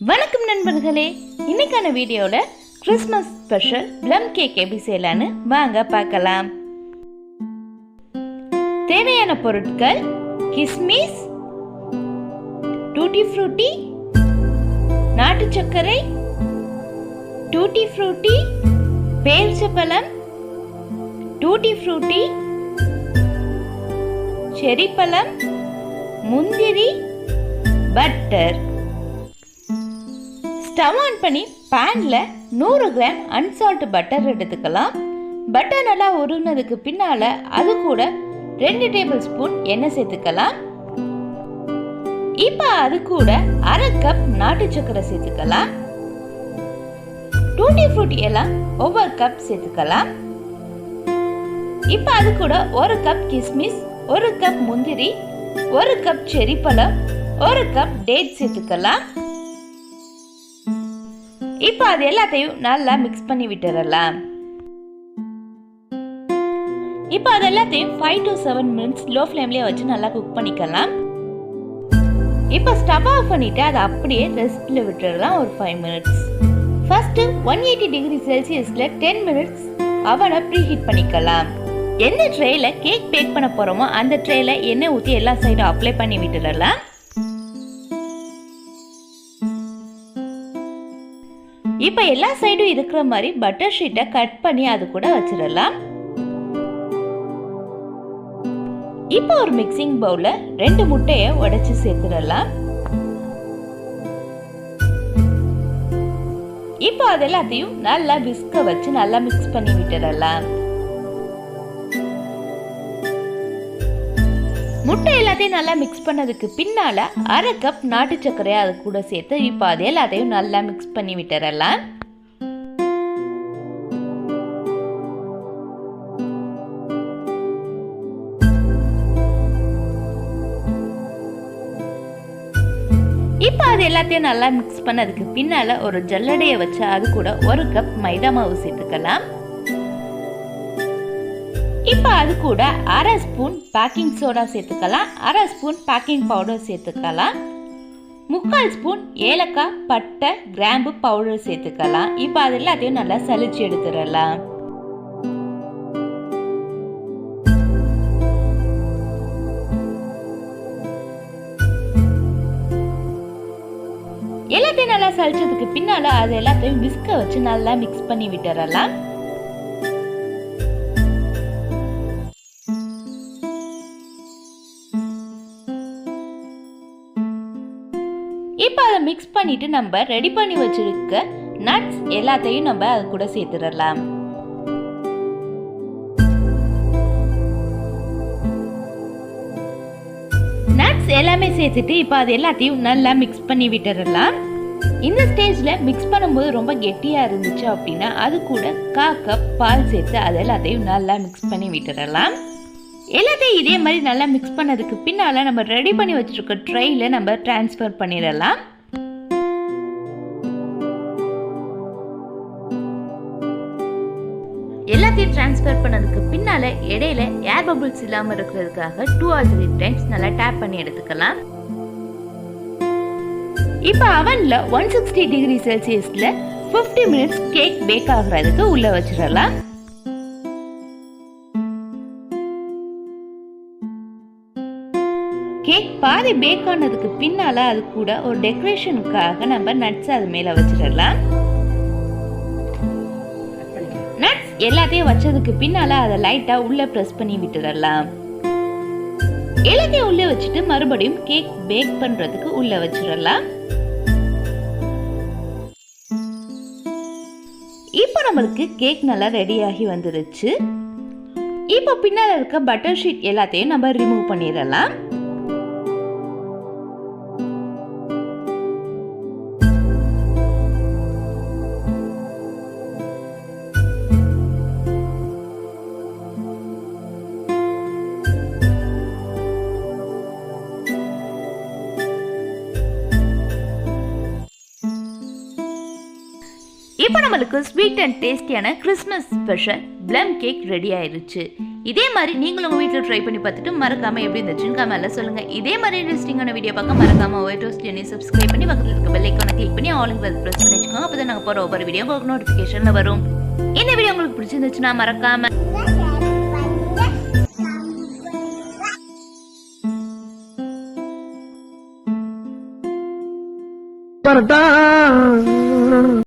வணக்கம் நண்பர்களே. இன்னைக்கான வீடியோவில் கிறிஸ்மஸ் ஸ்பெஷல் ப்ளம் கேக் எப்படி செய்யலான்னு வாங்க பார்க்கலாம். தேவையான பொருட்கள் கிஸ்மிஸ் டூட்டி ஃப்ரூட்டி நாட்டு சர்க்கரை டூட்டி ஃப்ரூட்டி பேரிச்சப்பழம் டூட்டி ஃப்ரூட்டி செரி பழம் முந்திரி பட்டர் ஸ்டவ் ஆன் பண்ணி பேனில் நூறு கிராம் அன்சால்ட் பட்டர் எடுத்துக்கலாம். பட்டர் நல்லா உருகினதுக்கு பின்னால் அது கூட ரெண்டு டேபிள் ஸ்பூன் எண்ணெய் சேர்த்துக்கலாம். இப்போ அது கூட அரை கப் நாட்டு சக்கரை சேர்த்துக்கலாம். டூட்டி ஃப்ரூட்டி எல்லாம் ஒவ்வொரு கப் சேர்த்துக்கலாம். இப்போ அது கூட ஒரு கப் கிஸ்மிஸ் ஒரு கப் முந்திரி ஒரு கப் செரி பழம் ஒரு கப் டேட் சேர்த்துக்கலாம். இப்போ அது எல்லாத்தையும் நல்லா மிக்ஸ் பண்ணி விட்டுறலாம். இப்போ அது எல்லாத்தையும் five to seven minutes low ஃப்ளேம்லேயே வச்சு நல்லா குக் பண்ணிக்கலாம். இப்போ ஸ்டவ் ஆஃப் பண்ணிட்டு அதை அப்படியே ரெஸ்ட்டில் விட்டுறலாம் ஒரு five minutes first one eighty degree செல்சியஸில் டென் மினிட்ஸ் அவனை ப்ரீ ஹீட் பண்ணிக்கலாம். எந்த ட்ரேல கேக் பேக் பண்ண போகிறோமோ அந்த ட்ரேல எண்ணெய் ஊற்றி எல்லா சைடும் அப்ளை பண்ணி விட்டுடலாம் இப்போ எல்லா சைடும் இருக்கிற மாதிரி பட்டர் ஷீட்டை கட் பண்ணி அது கூட வச்சிடலாம். இப்போ ஒரு மிக்சிங் பவுல ரெண்டு முட்டையை உடைச்சு சேர்த்துடலாம். இப்போ அது எல்லாத்தையும் நல்லா விஸ்க வச்சு நல்லா மிக்ஸ் பண்ணி விட்டுடலாம். முட்டை எல்லாத்தையும் நல்லா மிக்ஸ் பண்ணதுக்கு பின்னால் அரை கப் நாட்டு சர்க்கரையை அது கூட சேர்த்து இப்போ அது எல்லாத்தையும் நல்லா மிக்ஸ் பண்ணி விட்டுறலாம். இப்போ அது எல்லாத்தையும் நல்லா மிக்ஸ் பண்ணதுக்கு பின்னால் ஒரு ஜல்லடையை வச்சு அது கூட ஒரு கப் மைதா மாவு சேர்த்துக்கலாம். இப்போ அது கூட அரை ஸ்பூன் பேக்கிங் சோடா சேர்த்துக்கலாம். அரை ஸ்பூன் பேக்கிங் பவுடர் சேர்த்துக்கலாம். முக்கால் ஸ்பூன் ஏலக்காய் பட்டை கிராம்பு பவுடர் சேர்த்துக்கலாம். இப்போ அது எல்லாத்தையும் நல்லா சலிச்சு எடுத்துடலாம். எல்லாத்தையும் நல்லா சலிச்சதுக்கு பின்னால அது எல்லாத்தையும் விஸ்க வச்சு நல்லா மிக்ஸ் பண்ணி விட்டுறலாம் இப்போ அதை மிக்ஸ் பண்ணிட்டு நம்ம ரெடி பண்ணி வச்சிருக்க நட்ஸ் எல்லாத்தையும் நம்ம அது கூட சேர்த்துடலாம். நட்ஸ் எல்லாமே சேர்த்துட்டு இப்போ அது எல்லாத்தையும் நல்லா மிக்ஸ் பண்ணி விட்டுறலாம் இந்த ஸ்டேஜில் மிக்ஸ் பண்ணும்போது ரொம்ப கெட்டியாக இருந்துச்சு அப்படின்னா அது கூட கா கப் பால் சேர்த்து அது எல்லாத்தையும் நல்லா மிக்ஸ் பண்ணி விட்டுறலாம் எல்லாத்தையும் இதே மாதிரி நல்லா மிக்ஸ் பண்ணதுக்கு பின்னால் நம்ம ரெடி பண்ணி வச்சுருக்க ட்ரையில் நம்ம ட்ரான்ஸ்ஃபர் பண்ணிடலாம். எல்லாத்தையும் ட்ரான்ஸ்ஃபர் பண்ணதுக்கு பின்னால் இடையில ஏர் பபிள்ஸ் இல்லாமல் இருக்கிறதுக்காக டூ ஆர் த்ரீ டைம்ஸ் நல்லா டேப் பண்ணி எடுத்துக்கலாம். இப்போ அவனில் ஒன் சிக்ஸ்டி டிகிரி செல்சியஸில் ஃபிஃப்டி மினிட்ஸ் கேக் பேக் ஆகுறதுக்கு உள்ளே வச்சிடலாம். கேக் பாதி பேக் ஆனதுக்கு பின்னால அது கூட ஒரு டெக்கரேஷனுக்காக நம்ம நட்ஸ் அது மேல வச்சிடலாம். நட்ஸ் எல்லாத்தையும் வச்சதுக்கு பின்னால அதை லைட்டா உள்ள பிரஸ் பண்ணி விட்டுடலாம். எல்லாத்தையும் உள்ளே வச்சுட்டு மறுபடியும் கேக் பேக் பண்றதுக்கு உள்ள வச்சிடலாம். இப்போ நம்மளுக்கு கேக் நல்லா ரெடி ஆகி வந்துருச்சு. இப்போ பின்னால் இருக்க பட்டர் ஷீட் எல்லாத்தையும் நம்ம ரிமூவ் பண்ணிடலாம். இப்போ நம்மளுக்கு ஸ்வீட் அண்ட் டேஸ்டியான Christmas special plum cake ready ஆயிருச்சு. இதே மாதிரி நீங்களும் உங்கள் வீட்டில் ட்ரை பண்ணி பார்த்துட்டு மறக்காம எப்படி இருந்துச்சுன்னு கமெண்ட்ல சொல்லுங்க. இதே மாதிரி இன்ட்ரெஸ்டிங்கான வீடியோ பார்க்க மறக்காம ஒயிட் ரோஸ் டிஎன்ஏ சப்ஸ்கிரைப் பண்ணி பக்கத்தில் இருக்க பெல்லைக்கான கிளிக் பண்ணி ஆல் பெல் ப்ரெஸ் பண்ணி அப்போ தான் நாங்கள் போகிற ஒவ்வொரு வீடியோ உங்களுக்கு நோட்டிஃபிகேஷனில் வரும். இந்த வீடியோ உங்களுக்கு பிடிச்சிருந்துச்சுன்னா மறக்காம பரட்டா